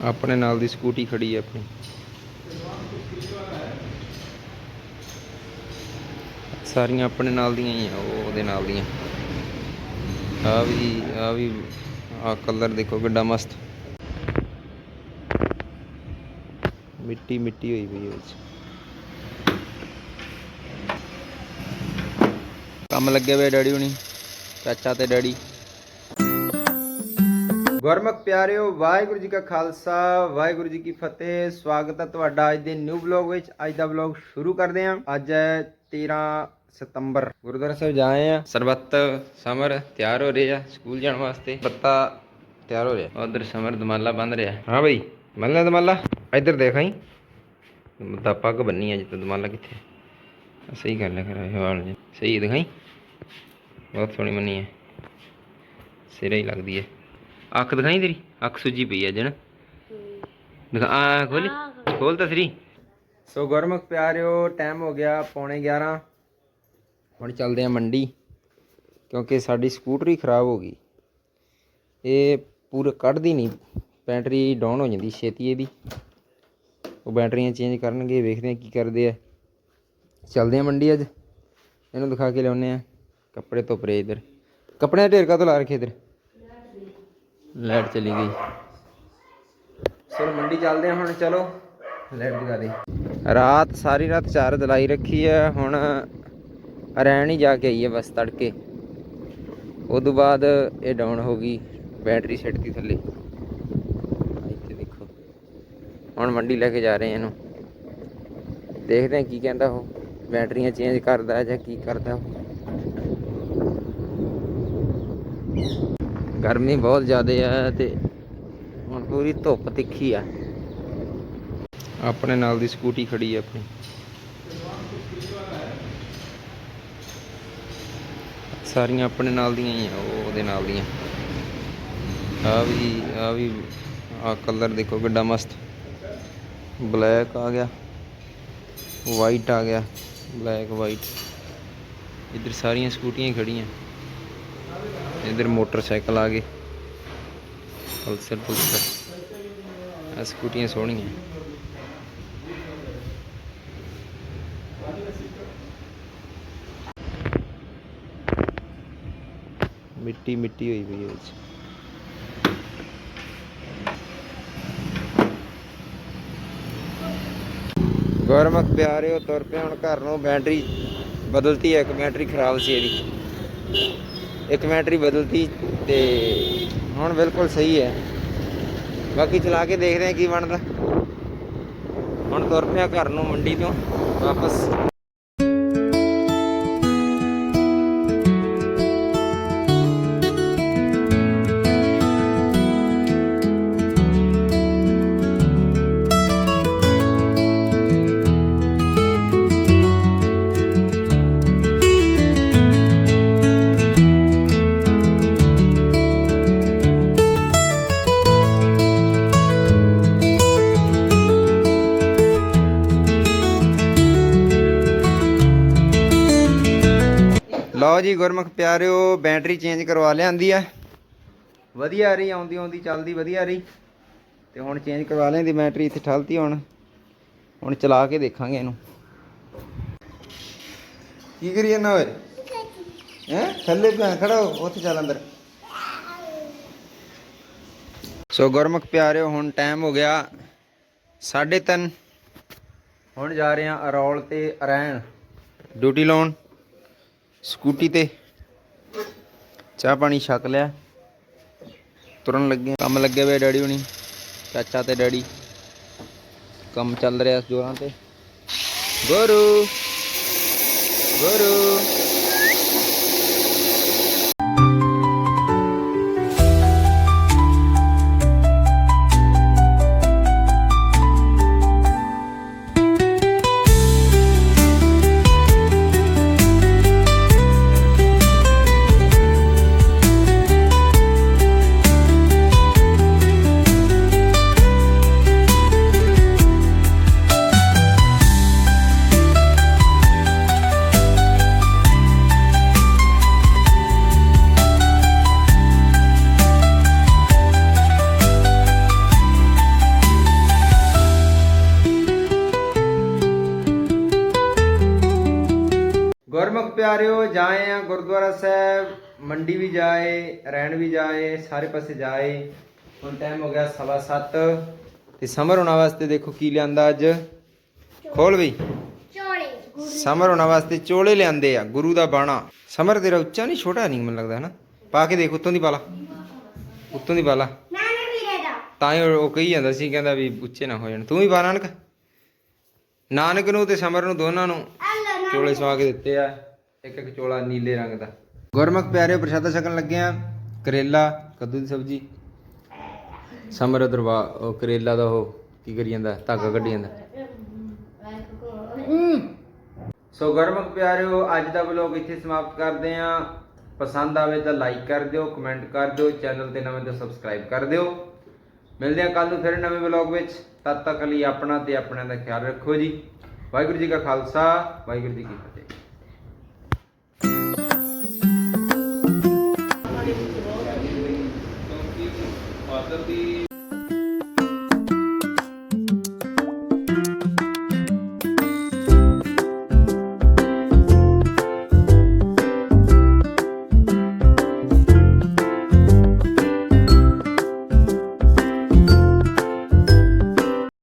ਆਪਣੇ ਨਾਲ ਦੀ ਸਕੂਟੀ ਖੜੀ ਹੈ ਆਪਣੀ। ਸਾਰੀਆਂ ਆਪਣੇ ਨਾਲ ਦੀਆਂ ਹੀ ਆ, ਉਹ ਉਹਦੇ ਨਾਲ ਦੀਆਂ। ਆ ਵੀ ਆ ਵੀ, ਆ ਕਲਰ ਦੇਖੋ ਕਿੱਡਾ ਮਸਤ। ਮਿੱਟੀ ਮਿੱਟੀ ਹੋਈ ਪਈ ਹੈ ਵਿੱਚ। ਕੰਮ ਲੱਗੇ ਹੋਏ ਡੈਡੀ ਹੁਣੀ, ਚਾਚਾ ਤੇ ਡੈਡੀ। ਗੁਰਮੁਖ ਪਿਆਰਿਓ, ਵਾਹਿਗੁਰੂ ਜੀ ਕਾ ਖਾਲਸਾ, ਵਾਹਿਗੁਰੂ ਜੀ ਕੀ ਫਤਿਹ। ਸਵਾਗਤ ਹੈ ਤੁਹਾਡਾ ਅੱਜ ਦੇ ਨਿਊ ਵਲੌਗ ਵਿੱਚ। ਅੱਜ ਦਾ ਵਲੌਗ ਸ਼ੁਰੂ ਕਰਦੇ ਹਾਂ। ਅੱਜ ਹੈ 13 ਸਤੰਬਰ। ਗੁਰਦੁਆਰਾ ਸਾਹਿਬ ਜਾਏ ਆ ਸਰਬੱਤ ਸਮਰ ਤਿਆਰ ਹੋ ਰਹੇ ਆ। ਸਕੂਲ ਜਾਣ ਵਾਸਤੇ ਬੱਤਾ ਤਿਆਰ ਹੋ ਰਿਹਾ। ਉਧਰ ਸਮਰ ਦਮਾਲਾ ਬੰਨ ਰਿਹਾ। ਹਾਂ ਬਈ ਮੱਲਾ ਦਮਾਲਾ? ਇੱਧਰ ਦੇਖ ਆਈ। ਤਾਂ ਪੱਗ ਬੰਨੀ ਆ ਜਿੱਤ ਦਮਾਲਾ ਕਿੱਥੇ। ਸਹੀ ਗੱਲ ਹੈ ਕਰਾ ਵਾਲ ਜੀ। ਸਹੀ ਦਿਖਾਈ। ਬਹੁਤ ਸੋਹਣੀ ਮੰਨੀ ਹੈ। ਸਿਰੇ ਹੀ ਲੱਗਦੀ ਹੈ। ਅੱਖ ਦਿਖਾਈ ਤੇਰੀ? ਅੱਖ ਸੁੱਜੀ ਪਈ ਹੈ ਜਣ। ਦਿਖਾ ਆ ਖੋਲੀ। ਖੋਲ ਤਾਂ ਸਰੀ। ਸੋ ਗੁਰਮੁਖ ਪਿਆਰਿਓ ਟਾਈਮ ਹੋ ਗਿਆ ਪੌਣੇ 11 ਹੁਣ ਚੱਲਦੇ ਆ ਮੰਡੀ ਕਿਉਂਕਿ ਸਾਡੀ ਸਕੂਟਰੀ ਖਰਾਬ ਹੋ ਗਈ। ਇਹ ਪੂਰਾ ਕੱਢਦੀ ਨਹੀਂ। ਬੈਟਰੀ ਡਾਊਨ ਹੋ ਜਾਂਦੀ ਛੇਤੀ ਇਹਦੀ। ਉਹ ਬੈਟਰੀਆਂ ਚੇਂਜ ਕਰਨਗੇ ਵੇਖਦੇ ਆ ਕੀ ਕਰਦੇ ਆ। ਚੱਲਦੇ ਆ ਮੰਡੀ ਅੱਜ। ਇਹਨੂੰ ਦਿਖਾ ਕੇ ਲਿਆਉਨੇ ਆ ਕੱਪੜੇ ਧੁੱਪ ਰਹੇ ਇਧਰ। ਕੱਪੜਿਆਂ ਦਾ ਢੇਰ ਕਾਹਤੋਂ ਲਾ ਰੱਖੇ ਇਧਰ? ਲਾਈਟ ਚਲੀ ਗਈ। ਚਲੋ ਮੰਡੀ ਚੱਲਦੇ ਆ ਹੁਣ ਚਲੋ। ਲਾਈਟ ਜਗਾ ਦੇ। ਰਾਤ ਸਾਰੀ ਰਾਤ ਚਾਰਜ ਲਾਈ ਰੱਖੀ ਹੈ। ਹੁਣ ਰਹਿਣ ਹੀ ਜਾ ਕੇ ਆਈ ਹੈ ਬਸ ਤੜਕੇ। ਉਦੋਂ ਬਾਅਦ ਇਹ ਡਾਊਨ ਹੋ ਗਈ ਬੈਟਰੀ ਛੱਡਤੀ ਥੱਲੇ। ਇੱਥੇ ਦੇਖੋ। ਹੁਣ ਮੰਡੀ ਲੈ ਕੇ ਜਾ ਰਹੇ ਇਹਨੂੰ। ਦੇਖਦੇ ਆ ਕੀ ਕਹਿੰਦਾ ਉਹ। ਬੈਟਰੀਆਂ ਚੇਂਜ ਕਰਦਾ ਜਾਂ ਕੀ ਕਰਦਾ ਉਹ। ਗਰਮੀ ਬਹੁਤ ਜ਼ਿਆਦਾ ਹੈ ਤੇ ਹੁਣ ਪੂਰੀ ਧੁੱਪ ਤਿੱਖੀ ਆ। ਆਪਣੇ ਨਾਲ ਦੀ ਸਕੂਟੀ ਖੜੀ ਹੈ ਆਪਣੀ। ਸਾਰੀਆਂ ਆਪਣੇ ਨਾਲ ਦੀਆਂ ਹੀ ਆ, ਉਹ ਉਹਦੇ ਨਾਲ ਦੀਆਂ। ਆ ਵੀ ਆ ਵੀ, ਆ ਕਲਰ ਦੇਖੋ ਕਿੱਡਾ ਮਸਤ। ਬਲੈਕ ਆ ਗਿਆ ਵਾਈਟ ਆ ਗਿਆ, ਬਲੈਕ ਵਾਈਟ ਇੱਧਰ ਸਾਰੀਆਂ ਸਕੂਟੀਆਂ ਹੀ ਖੜੀਆਂ। ਇਧਰ ਮੋਟਰਸਾਈਕਲ ਆ ਗਏ। Pulsar Pulsar. ਆ ਸਕੂਟੀਆਂ ਸੋਹਣੀਆਂ। ਮਿੱਟੀ ਮਿੱਟੀ ਹੋਈ ਪਈ ਹੈ ਵਿੱਚ ਗੁਰਮੁਖ ਪਿਆਰਿਓ, ਤੁਰ ਪਿਆ ਹੁਣ ਘਰ ਨੂੰ। ਬੈਟਰੀ ਬਦਲਤੀ ਹੈ, ਇੱਕ ਬੈਟਰੀ ਖਰਾਬ ਸੀ ਇਹਦੀ। ਇੱਕ ਬੈਟਰੀ ਬਦਲਤੀ ਤੇ ਹੁਣ ਬਿਲਕੁਲ ਸਹੀ ਹੈ। ਬਾਕੀ ਚਲਾ ਕੇ ਦੇਖਦੇ ਹਾਂ ਕੀ ਬਣਦਾ। ਹੁਣ ਤੁਰ ਪਿਆ ਘਰ ਨੂੰ ਮੰਡੀ ਤੋਂ ਵਾਪਸ। ਲਓ ਜੀ, ਗੁਰਮੁਖ ਪਿਆਰਿਓ, ਬੈਟਰੀ ਚੇਂਜ ਕਰਵਾ ਲਿਆਂਦੀ ਆ। ਵਧੀਆ ਰਹੀ, ਆਉਂਦੀ ਆਉਂਦੀ ਚੱਲਦੀ ਵਧੀਆ ਰਹੀ। ਤੇ ਹੁਣ ਚੇਂਜ ਕਰਵਾ ਲਿਆਂਦੀ, ਬੈਟਰੀ ਇੱਥੇ ਠਲਤੀ ਹੁਣ। ਹੁਣ ਚਲਾ ਕੇ ਦੇਖਾਂਗੇ ਇਹਨੂੰ। ਕੀ ਕਰੀ ਜਾਂਦਾ ਓਏ? ਹੈ? ਥੱਲੇ ਪਿਆ ਖੜਾ ਹੋ, ਉੱਥੇ ਚੱਲ ਅੰਦਰ। ਸੋ ਗੁਰਮੁਖ ਪਿਆਰਿਓ, ਹੁਣ ਟਾਈਮ ਹੋ ਗਿਆ 3:30 ਹੁਣ ਜਾ ਰਹੇ ਹਾਂ ਅਰੌਲ ਤੇ ਅਰੈਣ। ਡਿਊਟੀ ਲਾਉਣ। ਸਕੂਟੀ ਤੇ ਚਾਹ ਪਾਣੀ ਛਕ ਲਿਆ। ਤੁਰਨ ਲੱਗੇ ਕੰਮ ਲੱਗੇ ਹੋਏ ਡੈਡੀ ਹੁਣੀ, ਚਾਚਾ ਤੇ ਡੈਡੀ। ਕੰਮ ਚੱਲ ਰਿਹਾ ਜੋਰਾਂ ਤੇ। ਗੁਰੂ ਗੁਰੂ। ਪਿਆਰਿਓ ਜਾਏ ਆ ਗੁਰਦੁਆਰਾ ਸਾਹਿਬ ਮੰਡੀ ਵੀ ਜਾਏ ਰਹਿਣ ਵੀ ਜਾਏ ਸਾਰੇ ਪਾਸੇ ਜਾਏ। ਹੁਣ ਟਾਈਮ ਹੋ ਗਿਆ ਸਵਾ ਸੱਤ ਤੇ ਸਮਰ ਹੋਣਾ ਵਾਸਤੇ ਦੇਖੋ ਕੀ ਲਿਆਂਦਾ ਅੱਜ? ਖੋਲ ਬਈ। ਚੋਲੇ। ਸਮਰ ਹੋਣਾ ਵਾਸਤੇ ਚੋਲੇ ਲਿਆਂਦੇ ਆ ਗੁਰੂ ਦਾ ਬਾਣਾ। ਸਮਰ ਤੇਰਾ ਉੱਚਾ ਨਹੀਂ ਛੋਟਾ ਨਹੀਂ ਮੈਨੂੰ ਲੱਗਦਾ ਹਨਾ? ਪਾ ਕੇ ਦੇਖ ਉੱਤੋਂ ਦੀ ਪਾਲਾ ਉੱਤੋਂ ਦੀ ਪਾਲਾ ਤਾਂ ਹੀ ਉਹ ਕਹੀ ਜਾਂਦਾ ਸੀ ਕਹਿੰਦਾ ਵੀ ਉੱਚੇ ਨਾ ਹੋ ਜਾਣ। ਤੂੰ ਵੀ ਪਾ ਨਾਨਕ। ਨਾਨਕ ਨੂੰ ਤੇ ਸਮਰ ਨੂੰ ਦੋਨਾਂ ਨੂੰ। ਚੋਲੇ ਸਵਾ ਕੇ ਦਿੱਤੇ ਆ, ਇੱਕ ਇੱਕ ਚੋਲਾ ਨੀਲੇ ਰੰਗ ਦਾ। ਗੁਰਮੁਖ ਪਿਆਰੇ ਪ੍ਰਸ਼ਾਦਾ ਛਕਣ ਲੱਗੇ ਆ। ਕਰੇਲਾ, ਕੱਦੂ ਦੀ ਸਬਜ਼ੀ। ਸਮਰ ਦਰਵਾ ਉਹ ਕਰੇਲਾ ਦਾ ਉਹ ਕੀ ਕਰੀ ਜਾਂਦਾ? ਧਾਗਾ ਕੱਢੀ ਜਾਂਦਾ। ਸੋ ਗੁਰਮੁਖ ਪਿਆਰਿਓ, ਅੱਜ ਦਾ ਵਲੋਗ ਇੱਥੇ ਸਮਾਪਤ ਕਰਦੇ ਆ। ਪਸੰਦ ਆਵੇ ਤਾਂ ਲਾਈਕ ਕਰ ਦਿਓ ਕਮੈਂਟ ਕਰ ਦਿਓ ਚੈਨਲ ਤੇ ਨਵੇਂ ਤਾਂ ਸਬਸਕ੍ਰਾਈਬ ਕਰ ਦਿਓ। ਮਿਲਦੇ ਆ ਕੱਲ ਨੂੰ ਫਿਰ ਨਵੇਂ ਵਲੋਗ ਵਿੱਚ। ਤਦ ਤੱਕ ਲਈ ਆਪਣਾ ਤੇ ਆਪਣਿਆਂ ਦਾ ਖਿਆਲ ਰੱਖੋ ਜੀ। ਵਾਹਿਗੁਰੂ ਜੀ ਕਾ ਖਾਲਸਾ ਵਾਹਿਗੁਰੂ ਜੀ ਕੀ ਫਤਿਹ। ਫਾਦਰ ਦੀ